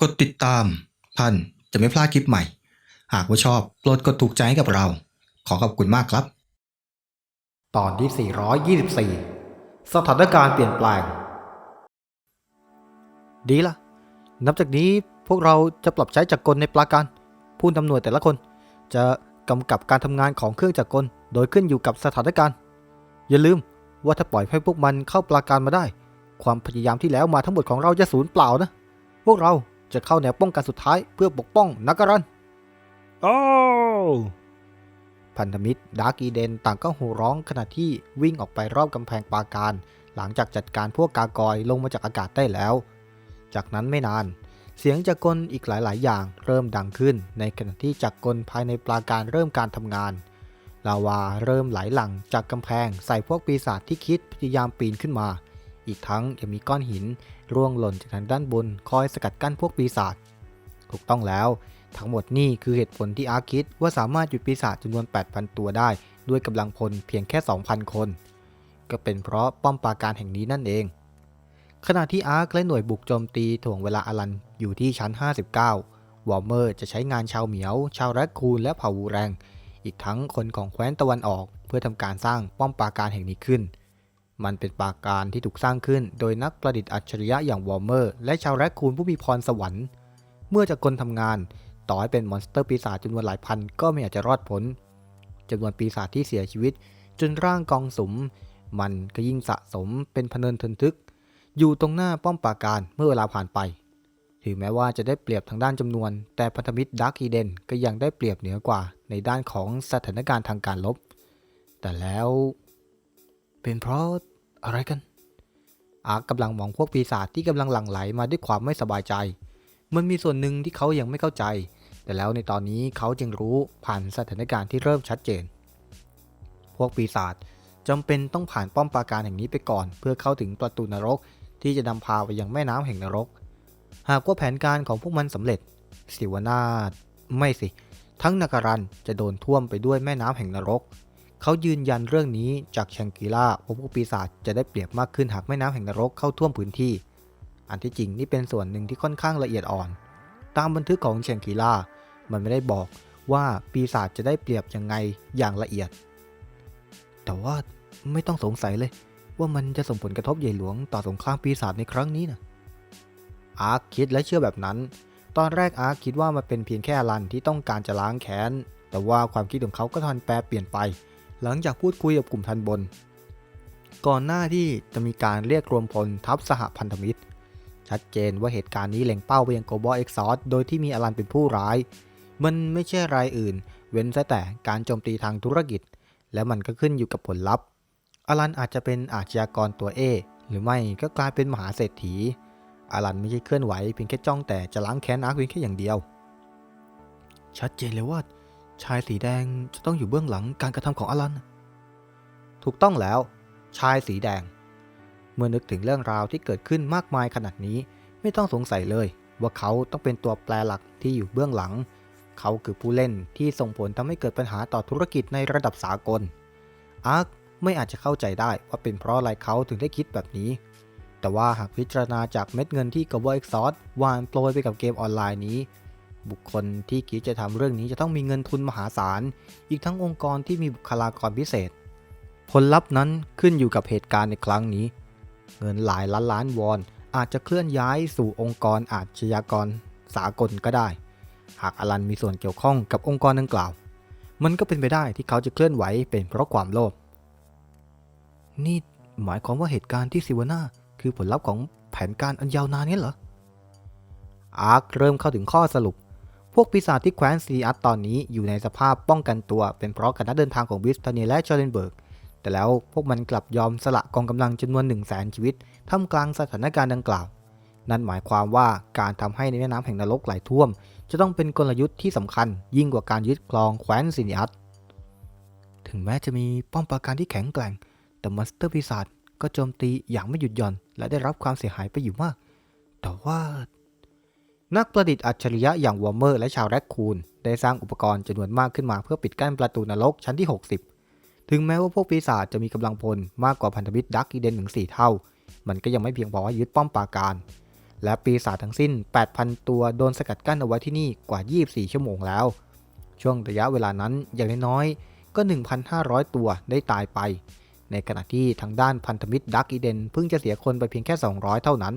กดติดตามท่านจะไม่พลาดคลิปใหม่ หากว่าชอบโปรดกดถูกใจให้กับเรา ขอขอบคุณมากครับ ตอนที่ 424 สถานการณ์เปลี่ยนแปลง ดีละนับจากนี้พวกเราจะปรับใช้จักรกลในปราการ ผู้นำหน่วยแต่ละคน จะกำกับการทำงานของเครื่องจักรกล โดยขึ้นอยู่กับสถานการณ์ อย่าลืมว่าถ้าปล่อยให้พวกมันเข้าปราการมาได้ ความพยายามที่แล้วมาทั้งหมดของเราจะสูญเปล่านะ พวกเรา จะเข้าแนวป้องกันสุดท้ายเพื่อปกป้องนักรันโอ้พันธมิตรดาร์กอีเดนต่างก็โห่ร้องขณะที่วิ่งออกไปรอบกำแพงปราการ หลังจากจัดการพวกกากอยลงมาจากอากาศได้แล้ว จากนั้นไม่นาน เสียงจักรกลอีกหลาย ๆ อย่างเริ่มดังขึ้น ในขณะที่จักรกลภายในปราการเริ่มการทำงาน ลาวาเริ่มไหลหลั่งจากกำแพงใส่พวกปีศาจที่คิดพยายามปีนขึ้นมา อีกทั้งยังมีก้อนหิน ร่วงหล่นจากทางด้านบนคอยสกัดกั้นพวกปีศาจถูกต้องแล้ว ทั้งหมดนี่คือเหตุผลที่อาร์คิดว่าสามารถหยุดปีศาจจำนวน 8,000 ตัวได้ ด้วยกำลังพลเพียงแค่ 2,000 คน ก็เป็นเพราะป้อมปราการแห่งนี้นั่นเอง ขณะที่อาร์คและหน่วยบุกโจมตีถ่วงเวลาอลันอยู่ที่ชั้น 59 วอร์เมอร์จะใช้งานชาวเหมียว ชาวแรคคูนและเผ่าวูแรง อีกทั้งคนของแคว้นตะวันออก เพื่อทำการสร้างป้อมปราการแห่งนี้ขึ้น มันเป็นปราการที่ถูกสร้างขึ้น โดยนักประดิษฐ์อัจฉริยะอย่างวอร์เมอร์ และชาวแรคคูนผู้มีพรสวรรค์ เมื่อจากคนทำงาน ต่อให้เป็นมอนสเตอร์ปีศาจจำนวนหลายพันก็ไม่อาจจะรอดพ้นจำนวนปีศาจที่เสียชีวิต จนร่างกองสม มันก็ยิ่งสะสมเป็นพเนินทึนทึก อยู่ตรงหน้าป้อมปราการเมื่อเวลาผ่านไป ถึงแม้ว่าจะได้เปรียบทางด้านจำนวน แต่พันธมิตรดักอีเดนก็ยังได้เปรียบเหนือกว่าในด้านของสถานการณ์ทางการลบ แต่แล้ว เป็นเพราะอะไรกัน อาร์กำลังมองพวกปีศาจที่กำลังหลั่งไหลมาด้วยความไม่สบายใจ มันมีส่วนหนึ่งที่เขายังไม่เข้าใจ แต่แล้วในตอนนี้เขาจึงรู้ผ่านสถานการณ์ที่เริ่มชัดเจน พวกปีศาจจำเป็นต้องผ่านป้อมปราการแห่งนี้ไปก่อน เพื่อเข้าถึงประตูนรก ที่จะนำพาไปยังแม่น้ำแห่งนรก หากว่าแผนการของพวกมันสำเร็จ สิวนาถไม่สิ ทั้งนาการันจะโดนท่วมไปด้วยแม่น้ำแห่งนรก เขายืนยันเรื่องนี้จากแชงกีล่าว่าพวกปีศาจจะได้เปรียบมากขึ้นหากแม่น้ำแห่งนรกเข้าท่วมพื้นที่ อันที่จริงนี่เป็นส่วนหนึ่งที่ค่อนข้างละเอียดอ่อน ตามบันทึกของเชงกีล่ามันไม่ได้บอกว่าปีศาจจะได้เปรียบยังไงอย่างละเอียด แต่ว่าไม่ต้องสงสัยเลย ว่ามันจะส่งผลกระทบใหญ่หลวงต่อสงครามปีศาจในครั้งนี้นะอาร์คคิดและเชื่อแบบนั้น ตอนแรกอาร์คคิดว่ามันเป็นเพียงแค่อลันที่ต้องการจะล้างแค้น แต่ว่าความคิดของเขาก็ทันแปรเปลี่ยนไป หลังจากพูดคุยกับกลุ่มทันบน ก่อนหน้าที่จะมีการเรียกรวมพลทัพสหพันธมิตร ชัดเจนว่าเหตุการณ์นี้เล็งเป้าไปยังโกบอลเอ็กซอโดยที่มีอลันเป็นผู้ร้าย มันไม่ใช่รายอื่น เว้นแต่การโจมตีทางธุรกิจ และมันก็ขึ้นอยู่กับผลลัพธ์ อลันอาจจะเป็นอาชญากรตัวเอหรือไม่ก็กลายเป็นมหาเศรษฐี อลันไม่ใช่เคลื่อนไหวเพียงแค่จ้องแต่จะล้างแค้นอาร์คเพียงแค่อย่างเดียว ชัดเจนเลยว่า ชายสีแดงจะต้องอยู่เบื้องหลังการกระทำของอลัน ถูกต้องแล้ว ชายสีแดง เมื่อนึกถึงเรื่องราวที่เกิดขึ้นมากมายขนาดนี้ไม่ต้องสงสัยเลย ว่าเขาต้องเป็นตัวแปรหลักที่อยู่เบื้องหลัง เขาคือผู้เล่นที่ส่งผลทำให้เกิดปัญหาต่อธุรกิจในระดับสากล อาร์คไม่อาจจะเข้าใจได้ว่าเป็นเพราะอะไรเขาถึงได้คิดแบบนี้ แต่ว่าหากพิจารณาจากเม็ดเงินที่ Global Exhaust วานโปรยไปกับเกมออนไลน์นี้ บุคคลที่คิดจะทำเรื่องนี้จะต้องมีเงินทุนมหาศาล อีกทั้งองค์กรที่มีบุคลากรพิเศษ ผลลัพธ์นั้นขึ้นอยู่กับเหตุการณ์ในครั้งนี้ เงินหลายล้านล้านวอนอาจจะเคลื่อนย้ายสู่องค์กรอาชญากรสากลก็ได้ หากอลันมีส่วนเกี่ยวข้องกับองค์กรดังกล่าว มันก็เป็นไปได้ที่เขาจะเคลื่อนไหวเป็นเพราะความโลภ นี่หมายความว่าเหตุการณ์ที่ซิวนาคือผลลัพธ์ของแผนการอันยาวนานนี้เหรออาร์คเริ่มเข้าถึงข้อสรุป พวกปีศาจที่แคว้นซีอัตตอนนี้อยู่ในสภาพป้องกันตัว เป็นเพราะการเดินทางของบริสตาเนีและจอร์เดนเบิร์ก แต่แล้วพวกมันกลับยอมสละกองกำลังจำนวน1 0 0 0 0แสนชีวิตท่ามกลางสถานการณ์ดังกล่าว นั่นหมายความว่าการทำให้ในแม่น้ำแห่งนรกไหลท่วม จะต้องเป็นกลยุทธ์ที่สำคัญ ยิ่งกว่าการยึดครองแคว้นซินิอัตถึงแม้จะมีป้อมปราการที่แข็งแกร่ง แต่มอนสเตอร์ปีศาจก็โจมตีอย่างไม่หยุดหย่อน และได้รับความเสียหายไปอยู่มาก แต่ว่า นักประดิษฐ์อัจฉริยะอย่างวอร์เมอร์และชาวแรคคูนได้สร้างอุปกรณ์จำนวนมากขึ้นมาเพื่อปิดกั้นประตูนรกชั้นที่ 60 ถึงแม้ว่าพวกปีศาจจะมีกำลังพลมากกว่าพันธมิตรดักอีเดนถึง4เท่า มันก็ยังไม่เพียงพอยึดป้อมปราการ และปีศาจทั้งสิ้น 8,000 ตัวโดนสกัดกั้นเอาไว้ที่นี่กว่า 24 ชั่วโมงแล้ว ช่วงระยะเวลานั้นอย่างน้อยๆก็ 1,500 ตัวได้ตายไป ในขณะที่ทางด้านพันธมิตรดักอีเดนเพิ่งจะเสียคนไปเพียงแค่ 200 เท่านั้น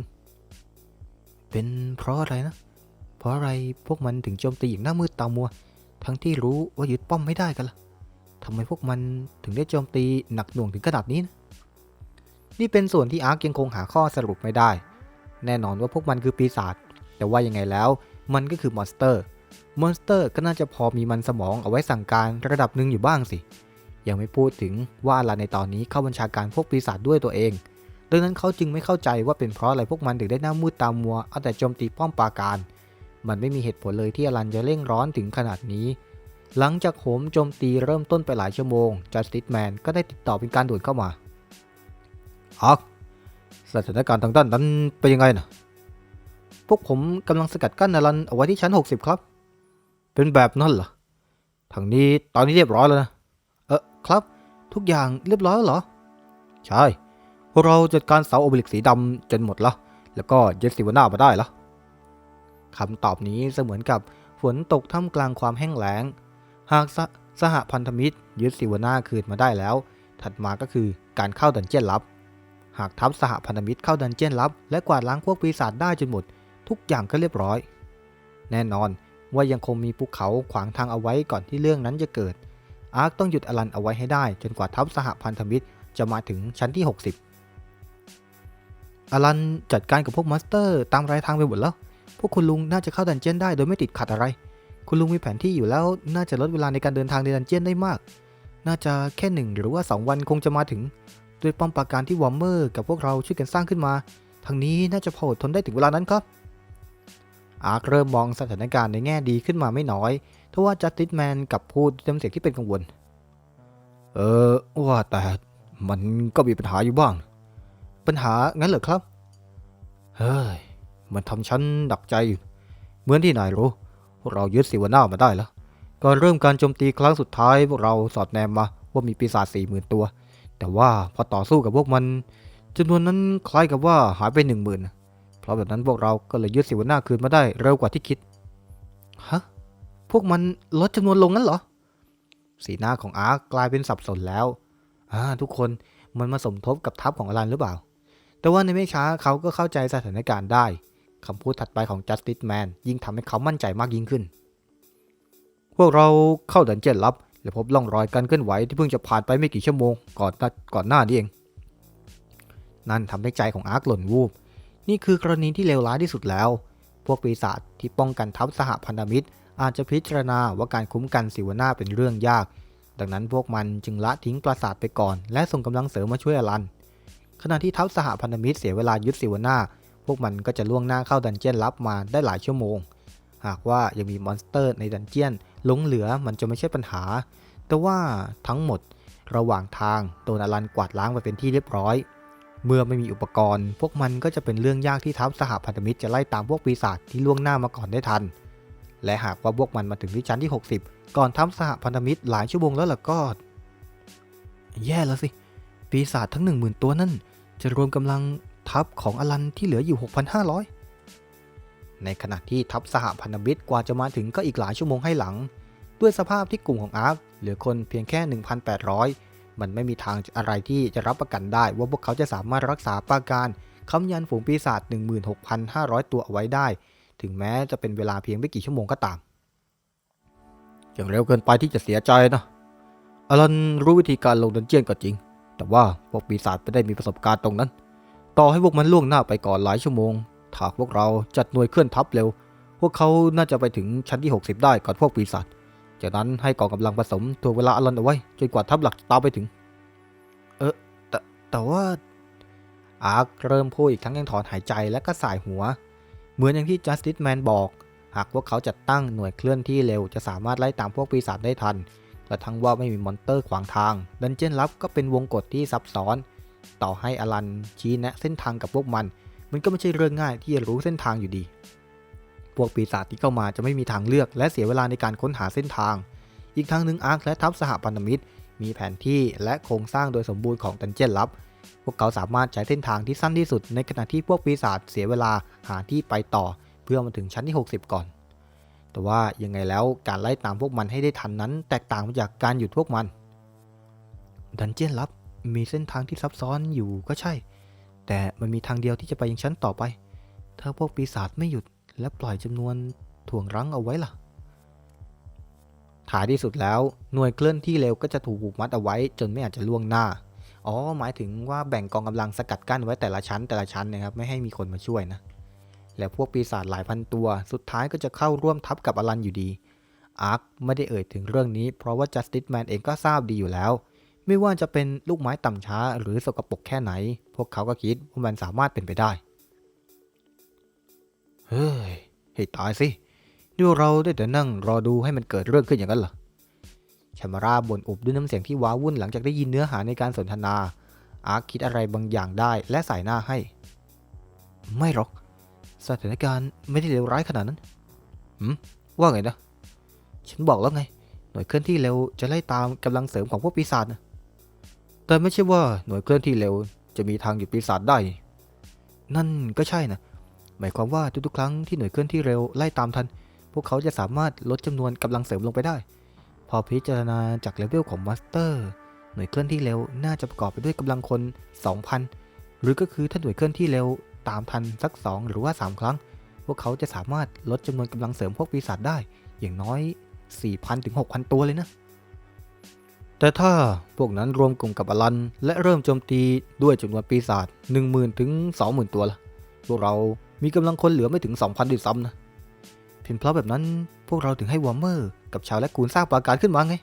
เป็นเพราะอะไรนะ เพราะอะไรพวกมันถึงโจมตีอย่างหน้ามืดตามัว ทั้งที่รู้ว่ายึดป้อมไม่ได้กันล่ะทำไมพวกมันถึงได้โจมตีหนักหน่วงถึงขนาดนี้นะ นี่เป็นส่วนที่อาร์คยังคงหาข้อสรุปไม่ได้ แน่นอนว่าพวกมันคือปีศาจ แต่ว่ายังไงแล้ว มันก็คือมอนสเตอร์ มอนสเตอร์ก็น่าจะพอมีมันสมองเอาไว้สั่งการระดับหนึ่งอยู่บ้างสิ ยังไม่พูดถึงว่าอาลาในตอนนี้เข้าบัญชาการพวกปีศาจด้วยตัวเอง ดังนั้นเขาจึงไม่เข้าใจว่าเป็นเพราะอะไรพวกมันถึงได้หน้ามืดตามัวเอาแต่โจมตีป้อมปราการ มันไม่มีเหตุผลเลยที่อลันจะเร่งร้อนถึงขนาดนี้ หลังจากโหมโจมตีเริ่มต้นไปหลายชั่วโมง Justice Man ก็ได้ติดต่อเป็นการด่วนเข้ามาอักสถานการณ์ทางด้านนั้นเป็นยังไงนะพวกผมกำลังสกัดกั้นอลันเอาไว้ที่ชั้น 60 ครับ เป็นแบบนั้นเหรอทางนี้ตอนนี้เรียบร้อยแล้วนะ เออครับ ทุกอย่างเรียบร้อยแล้วเหรอ ใช่ เราจัดการเสาโอเบลิกสีดำจนหมดแล้วแล้วก็ยึดสิวนามาได้แล้วคำตอบนี้เสมือนกับฝนตกท่ามกลางความแห้งแล้ง หากสหสหพันธมิตรยึดสิวนาคืนมาได้แล้ว ถัดมาก็คือการเข้าดันเจี้ยนลับ หากทัพสหพันธมิตรเข้าดันเจี้ยนลับ และกวาดล้างพวกปีศาจได้จนหมด ทุกอย่างก็เรียบร้อย แน่นอนว่ายังคงมีภูเขาขวางทางเอาไว้ก่อนที่เรื่องนั้นจะเกิด อาร์คต้องหยุดอลันเอาไว้ให้ได้ จนกว่าทัพสหพันธมิตรจะมาถึงชั้นที่ 60 อลันจัดการกับพวกมอนสเตอร์ตามรายทางไปหมดแล้ว พวกคุณลุงน่าจะเข้าดันเจียนได้โดยไม่ติดขัดอะไร คุณลุงมีแผนที่อยู่แล้วน่าจะลดเวลาในการเดินทางในดันเจียนได้มาก น่าจะแค่หนึ่งหรือว่า 2 วันคงจะมาถึง ด้วยป้อมปราการที่วอร์มเมอร์กับพวกเราช่วยกันสร้างขึ้นมา ทางนี้น่าจะพออดทนได้ถึงเวลานั้นครับ อาร์คเริ่มมองสถานการณ์ในแง่ดีขึ้นมาไม่น้อยทว่าจัสติสแมนกับพูดด้วยน้ำเสียงที่เป็นกังวล เออว่าแต่มันก็มีปัญหาอยู่บ้าง ปัญหางั้นเหรอครับ เฮ้ย มันทำฉันดักใจอยู่ เหมือนที่นายรู้ เรายึดสิวนามาได้แล้ว ก่อนเริ่มการโจมตีครั้งสุดท้ายพวกเราสอดแนมมาว่ามีปีศาจสี่หมื่นตัว แต่ว่าพอต่อสู้กับพวกมันจำนวนนั้นคล้ายกับว่าหายไปหนึ่งหมื่นเพราะแบบนั้นพวกเราก็เลยยึดสิวนาคืนมาได้เร็วกว่าที่คิด ฮะ พวกมันลดจำนวนลงงั้นเหรอ สีหน้าของอาร์กลายเป็นสับสนแล้วอ่าทุกคนมันมาสมทบกับทัพของอลันหรือเปล่า แต่ว่าในไม่ช้าเขาก็เข้าใจสถานการณ์ได้คำพูดถัดไปของ Justice Man ยิ่งทำให้เขามั่นใจมากยิ่งขึ้น พวกเราเข้าดันเจียนลับ และพบร่องรอยการเคลื่อนไหวที่เพิ่งจะผ่านไปไม่กี่ชั่วโมงก่อนหน้าก่อนหน้านี้เอง นั่นทำให้ใจของอาร์คหล่นวูบ นี่คือกรณีที่เลวร้ายที่สุดแล้ว พวกปีศาจที่ป้องกันทัพสหพันธมิตร อาจจะพิจารณาว่าการคุ้มกันสิวนาเป็นเรื่องยาก ดังนั้นพวกมันจึงละทิ้งปราสาทไปก่อน และส่งกำลังเสริมมาช่วยอลัน ขณะที่ทัพสหพันธมิตรเสียเวลายึดสิวนาพวกมันก็จะล่วงหน้าเข้าดันเจียนลับมาได้หลายชั่วโมง หากว่ายังมีมอนสเตอร์ในดันเจียนหลงเหลือมันจะไม่ใช่ปัญหา แต่ว่าทั้งหมดระหว่างทางโดนอลันกวาดล้างไปเป็นที่เรียบร้อย เมื่อไม่มีอุปกรณ์ พวกมันก็จะเป็นเรื่องยากที่ทัพสหพันธมิตรจะไล่ตามพวกปีศาจที่ล่วงหน้ามาก่อนได้ทัน และหากว่าพวกมันมาถึงที่ชั้นที่ 60 ก่อนทัพสหพันธมิตรหลายชั่วโมงแล้วล่ะก็ แย่แล้วสิ ปีศาจทั้ง 10,000 ตัวนั่น จะรวมกำลังทัพของอลันที่เหลืออยู่ 6,500 ในขณะที่ทัพสหพันธมิตรกว่าจะมาถึงก็อีกหลายชั่วโมงให้หลัง ด้วยสภาพที่กลุ่มของอาร์คเหลือคนเพียงแค่ 1,800 มันไม่มีทางอะไรที่จะรับประกันได้ว่าพวกเขาจะสามารถรักษาปราการคำยันฝูงปีศาจ16,500 ตัวเอาไว้ได้ ถึงแม้จะเป็นเวลาเพียงไม่กี่ชั่วโมงก็ตามอย่างเร็วเกินไปที่จะเสียใจนะอลันรู้วิธีการลงดันเจียนก็จริง แต่ว่าพวกปีศาจไม่ได้มีประสบการณ์ตรงนั้น ต่อให้พวกมันล่วงหน้าไปก่อนหลายชั่วโมงถ้าพวกเราจัดหน่วยเคลื่อนทัพเร็ว พวกเขาน่าจะไปถึงชั้นที่ 60 ได้ก่อนพวกปีศาจจากนั้นให้กองกำลังผสมตัวเวลาอลันเอาไว้จนกว่าทัพหลักตามไปถึง เออแต่แต่ว่าอาร์คเริ่มพูดอีกทั้งยังถอนหายใจและก็สายหัว เหมือนอย่างที่ Justice Man บอก หากพวกเขาจัดตั้งหน่วยเคลื่อนที่เร็วจะสามารถไล่ตามพวกปีศาจได้ทัน และทั้งว่าไม่มีมอนเตอร์ขวางทาง ดันเจี้ยนลับก็เป็นวงกฏที่ซับซ้อน ต่อให้อลันชี้แนะเส้นทางกับพวกมัน มันก็ไม่ใช่เรื่องง่ายที่จะรู้เส้นทางอยู่ดี พวกปีศาจที่เข้ามาจะไม่มีทางเลือก และเสียเวลาในการค้นหาเส้นทาง อีกทางหนึ่งอาร์คและทัพสหพันธมิตร มีแผนที่และโครงสร้างโดยสมบูรณ์ของดันเจี้ยนลับ พวกเขาสามารถใช้เส้นทางที่สั้นที่สุด ในขณะที่พวกปีศาจเสียเวลาหาที่ไปต่อ เพื่อมาถึงชั้นที่ 60 ก่อน แต่ว่ายังไงแล้วการไล่ตามพวกมันให้ได้ทันนั้น แตกต่างจากการหยุดพวกมัน ดันเจียนลับมีเส้นทางที่ซับซ้อนอยู่ก็ใช่ แต่มันมีทางเดียวที่จะไปยังชั้นต่อไป ถ้าพวกปีศาจไม่หยุดและปล่อยจำนวนถ่วงรั้งเอาไว้ล่ะท้ายที่สุดแล้วหน่วยเคลื่อนที่เร็วก็จะถูกผูกมัดเอาไว้ จนไม่อาจจะล่วงหน้า อ๋อ หมายถึงว่าแบ่งกองกำลังสกัดกั้นไว้แต่ละชั้นแต่ละชั้นนะครับ ไม่ให้มีคนมาช่วยนะ แล้วพวกปีศาจหลายพันตัว สุดท้ายก็จะเข้าร่วมทัพกับอลันอยู่ดี อาร์คไม่ได้เอ่ยถึงเรื่องนี้ เพราะว่า Justice Man เองก็ทราบดีอยู่แล้ว ไม่ว่าจะเป็นลูกไม้ต่ำช้าหรือสกปรกแค่ไหน พวกเขาก็คิดว่ามันสามารถเป็นไปได้ เฮ้ยให้ตายสินี่เราได้แต่นั่งรอดูให้มันเกิดเรื่องขึ้นอย่างนั้นเหรอชมาราบ่นอุบด้วยน้ำเสียงที่ว้าวุ่นหลังจากได้ยินเนื้อหาในการสนทนา อาร์คคิดอะไรบางอย่างได้และใส่หน้าให้ ไม่หรอก สถานการณ์ไม่ได้เลวร้ายขนาดนั้นหืมว่าไงนะ ฉันบอกแล้วไง หน่วยเคลื่อนที่เร็วจะไล่ตามกำลังเสริมของพวกปีศาจนะแต่ไม่ใช่ว่าหน่วยเคลื่อนที่เร็วจะมีทางหยุดปีศาจได้ นั่นก็ใช่นะ หมายความว่าทุกๆ ครั้งที่หน่วยเคลื่อนที่เร็วไล่ตามทัน พวกเขาจะสามารถลดจำนวนกำลังเสริมลงไปได้ พอพิจารณาจากเลเวลของมาสเตอร์ หน่วยเคลื่อนที่เร็วน่าจะประกอบไปด้วยกำลังคน 2,000 หรือก็คือถ้าหน่วยเคลื่อนที่เร็ว ตามทันสัก 2 หรือว่า 3 ครั้ง พวกเขาจะสามารถลดจำนวนกำลังเสริมพวกปีศาจได้ อย่างน้อย 4,000 ถึง 6,000 ตัวเลยนะ แต่ถ้าพวกนั้นรวมกลุ่มกับอลัน และเริ่มโจมตีด้วยจำนวนปีศาจ10,000 ถึง 20,000 ตัวละพวกเรามีกำลังคนเหลือไม่ถึง 2,000ด้วยซ้ำนะเพียงเพราะแบบนั้นพวกเราถึงให้วอร์เมอร์กับชาวและกูลสร้างปราการขึ้นมาไง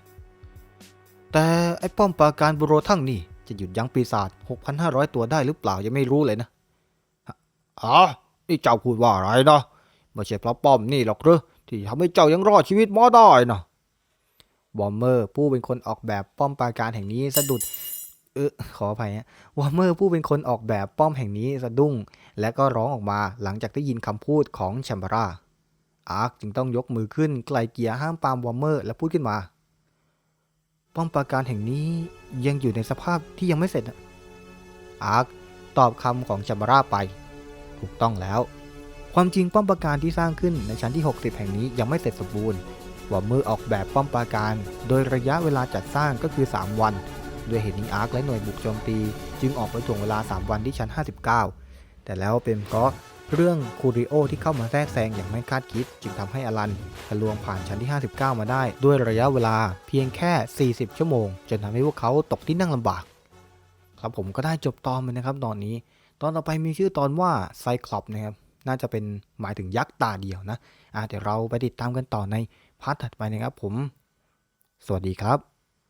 แต่ไอ้ป้อมปราการบูโรทั้งนี่จะหยุดยั้งปีศาจ6,500 ตัวได้หรือเปล่ายังไม่รู้เลยนะ อ๋อนี่เจ้าพูดว่าอะไรนะไม่ใช่เพราะป้อมนี่หรอกหรือที่ทำให้เจ้ายังรอดชีวิตมาได้นะวอร์เมอร์ผู้เป็นคนออกแบบป้อมปราการแห่งนี้สะดุดเออขออภัยฮะวอร์เมอร์ผู้เป็นคนออกแบบป้อมแห่งนี้สะดุ้ง และก็ร้องออกมาหลังจากได้ยินคำพูดของแชมบาราอาร์คจึงต้องยกมือขึ้นไกลเกลียห้ามปามวอร์เมอร์และพูดขึ้นมา ป้อมปราการแห่งนี้ยังอยู่ในสภาพที่ยังไม่เสร็จอาร์คตอบคำของแชมบาราไป ถูกต้องแล้ว ความจริงป้อมปราการที่สร้างขึ้นในชั้นที่ 60 แห่งนี้ยังไม่เสร็จสมบูรณ์วอร์เมอร์ออกแบบป้อมปราการ โดยระยะเวลาจัดสร้างก็คือ 3 วัน ด้วยเหตุนี้อาร์คและหน่วยบุกโจมตี จึงออกไปถ่วงเวลา 3 วันที่ชั้น 59 แต่แล้วเป็นเพราะเรื่องคูริโอที่เข้ามาแทรกแซงอย่างไม่คาดคิด จึงทำให้อลันทะลวงผ่านชั้นที่ 59 มาได้ ด้วยระยะเวลาเพียงแค่ 40 ชั่วโมง จนทำให้พวกเขาตกที่นั่งลำบาก ครับผมก็ได้จบตอนไปนะครับตอนนี้ ตอนต่อไปมีชื่อตอนว่าไซคลอปนะครับ น่าจะเป็นหมายถึงยักษ์ตาเดียวนะอ่าเดี๋ยวเราไปติดตามกันต่อในพาร์ทถัดไปนะครับผม สวัสดีครับ